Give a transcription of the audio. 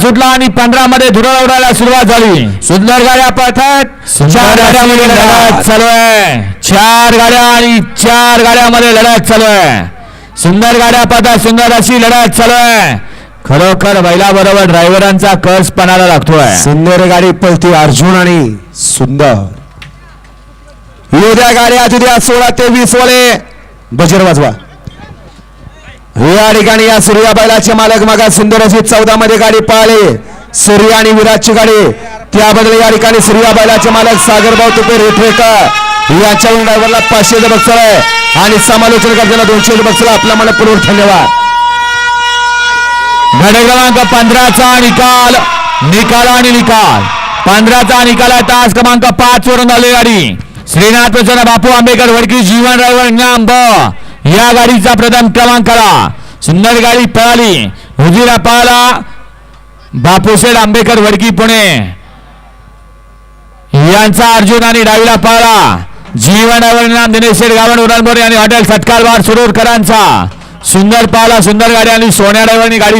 सुटला आणि पंधरा मध्ये धुरा उडायला सुरुवात झाली. सुंदर गाड्या पळतात. चार गाड्यामध्ये लढत चालू आहे. चार गाड्या आणि चार गाड्यामध्ये लढत चालू आहे. सुंदर गाड्या पळतात सुंदर अशी लढत चालू आहे. खरोखर बैलाबरोबर ड्रायव्हरांचा कर्स पणाला लागतोय. सुंदर गाडी पळती अर्जुन आणि सुंदर. उद्या गाडी आज उद्या सोळा ते वीस वाले. बजर वाजवा. या ठिकाणी या सूर्या बैलाचे मालक मागा सुंदर अशी चौदा मध्ये गाडी पळाली. सूर्य आणि विराजची गाडी. त्याबद्दल या ठिकाणी सूर्या बैलाचे मालक सागरभाऊ तुपे रेठरेकर याच्यावरून ड्रायव्हरला पाचशे बक्षल आहे. आणि समालोचन करताना दोनशे बक्षल आपल्या मला मनपूर्वक धन्यवाद. गड क्रमांक पंधराचा निकाल. निकाल आणि निकाल. पंधराचा निकाल आहे. तास क्रमांक पाच वरून आली गाडी. श्रीनाथ प्रसन्न बापू आंबेकर वडकी जीवन ड्रायव्हर इनाम या गाडीचा प्रथम क्रमांक आला सुंदर गाडी पळाली. उजिरा पळाला बापूसेठ आंबेकर वडकी पुणे. यांचा अर्जुन आणि डावीला पळाला जीवनावर ड्रायव्हर दिनेश शेठ गावण उरणबोरे आणि हॉटेल सत्कार बार सुरूरकरांचा सुंदर पाला सुंदर गाडी आणि सोन्या ड्रायव्हरनी गाडी